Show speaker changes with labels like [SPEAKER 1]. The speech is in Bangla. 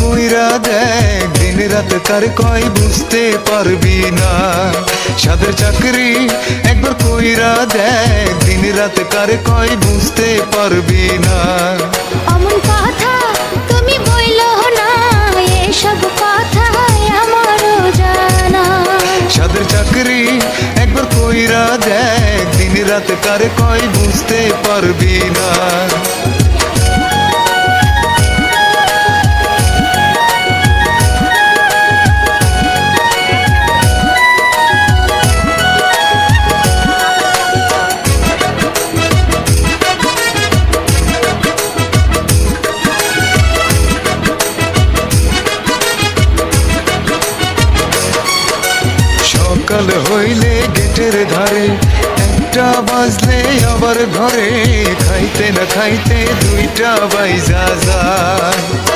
[SPEAKER 1] কইরা দেখ দিন রাত কার কয় বুঝতে পারবি না। সাদের চাকরি একবার কইরা দেখ দিন রাত কার কয় বুঝতে পারবি না।
[SPEAKER 2] অমন কথা তুমি বইলো না এসব কথা আমারও জানা।
[SPEAKER 1] সাদের চাকরি একবার কইরা দেখ দিন রাত কার কয় বুঝতে পারবি না। সকাল হইলে গেটের ধারে একটা বাজলে আবার ঘরে খাইতে না খাইতে দুইটা বাইজা যায়।